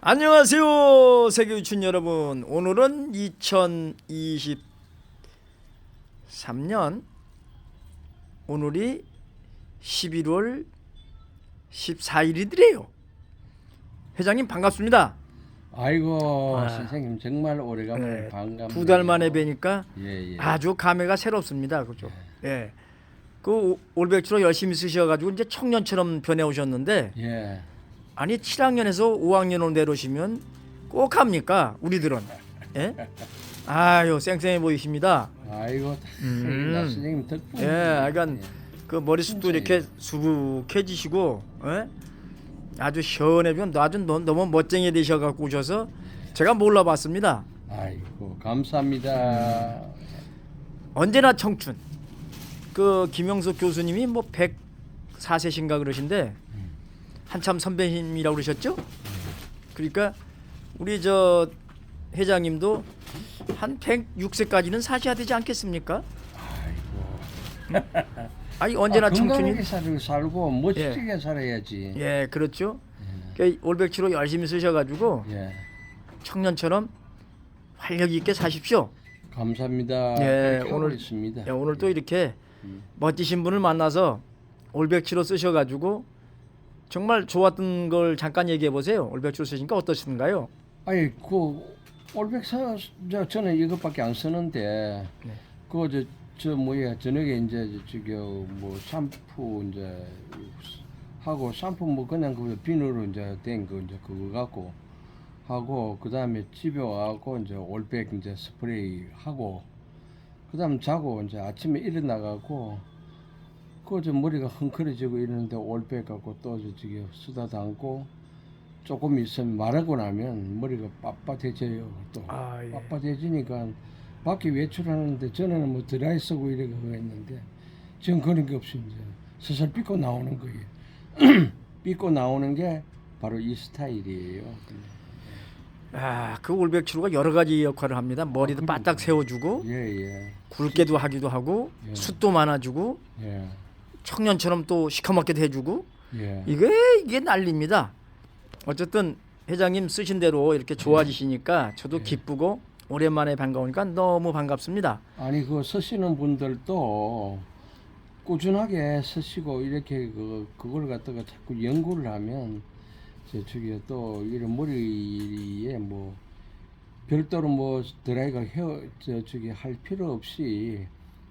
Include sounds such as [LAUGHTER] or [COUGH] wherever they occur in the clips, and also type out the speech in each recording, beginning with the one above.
안녕하세요 세계 유춘 여러분 오늘은 2023년 오늘이 11월 14일이더래요 회장님 반갑습니다 아이고 아. 선생님 정말 오래간만에 네, 반갑네요. 두달 만에 뵈니까 예, 예. 아주 감회가 새롭습니다 그죠 예. 그 오- 올백주로 열심히 쓰셔가지고 이제 청년처럼 변해 오셨는데 예. 아니 7학년에서 5학년으로 내려오시면 꼭 합니까? 우리들은. 예? 아유 쌩쌩해 보이십니다. 아이고 음. 나 선생님 덕분에. 예, 약간 그 머리숱도 이렇게 수북해지시고 예? 아주 시원해지면 아주 너- 너무 멋쟁이 되셔갖고 오셔서 제가 몰라봤습니다. 아이고 감사합니다. 언제나 청춘. 그 김영석 교수님이 뭐 104세신가 그러신데 한참 선배님이라고 그러셨죠? 그러니까 우리 저 회장님도 한 106세까지는 사셔야 되지 않겠습니까? 아이고. 아니 언제나 아, 청춘이 건강하게 살, 살고 멋지게 살아야지. 예 그렇죠. 그 올백치로 열심히 쓰셔가지고 예. 청년처럼 활력 있게 사십시오. 감사합니다. 예, 오늘- 있습니다. 예, 오늘 또 이렇게 음. 멋지신 분을 만나서 올백치로 쓰셔가지고 정말 좋았던 걸 잠깐 얘기해 보세요. 올백치로 쓰시니까 어떠신가요? 아니 그 올백 사 저 저는 이것밖에 안 쓰는데 네. 그저 저 뭐야 저녁에 이제 저기 뭐 샴푸 이제 하고 샴푸 뭐 그냥 그 비누로 이제 된 거 이제 그거 갖고 하고 그 다음에 집에 와갖고 이제 올백 이제 스프레이 하고 그 다음 자고 이제 아침에 일어나가고 그저 머리가 흥크러지고 이러는데 올백 갖고 또 저기 쓰다 담고 조금 있으면 마르고 나면 머리가 빳빳해져요 또 아, 예. 빳빳해지니까 밖에 외출하는데 전에는 뭐 드라이 쓰고 이러고 했는데 지금 그런 게 이제 슬슬 삐고 나오는 거예요 [CLEARS THROAT] 삐고 나오는 게 바로 이 스타일이에요 아, 그 올백치로가 여러 가지 역할을 합니다. 머리도 그러니까. 바짝 세워주고 예 예 굵게도 하기도 하고 예. 숱도 많아주고 예. 청년처럼 또 시커멓게도 해주고 예. 이게 이게 난리입니다. 어쨌든 회장님 쓰신 대로 이렇게 좋아지시니까 저도 기쁘고 오랜만에 반가우니까 너무 반갑습니다. 아니 그 쓰시는 분들도 꾸준하게 쓰시고 이렇게 그 그걸 갖다가 자꾸 연구를 하면 저 저기 또 이런 머리에 뭐 별도로 뭐 드라이가 헤어 저 저기 할 필요 없이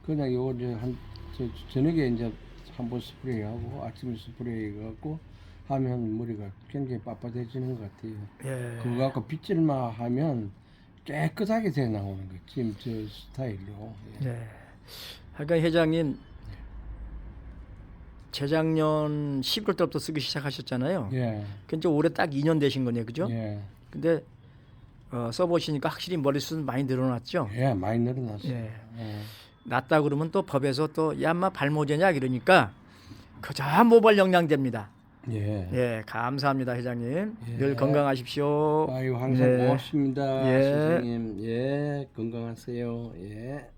그냥 요거 이제 한 저 저녁에 이제 한 번 스프레이 하고 아침에 스프레이 갖고 하면 머리가 굉장히 빳빳해지는 것 같아요. 예. 그거 갖고 빗질만 하면 깨끗하게 돼 나오는 거 지금 저 스타일로 예. 네. 하여간 회장님 재작년 11월 때부터 쓰기 시작하셨잖아요. 예. 그 이제 올해 딱 2년 되신 거네요, 그죠? 예. 근데 어, 써보시니까 확실히 머리숱 많이 늘어났죠. 예, 많이 늘어났어요. 예. 예. 낫다 그러면 또 법에서 또 야마 발모제냐 이러니까 그저 모발 영양제입니다. 예. 예, 감사합니다, 회장님. 예. 늘 건강하십시오. 아유 항상 예. 고맙습니다, 예. 선생님. 예, 건강하세요. 예.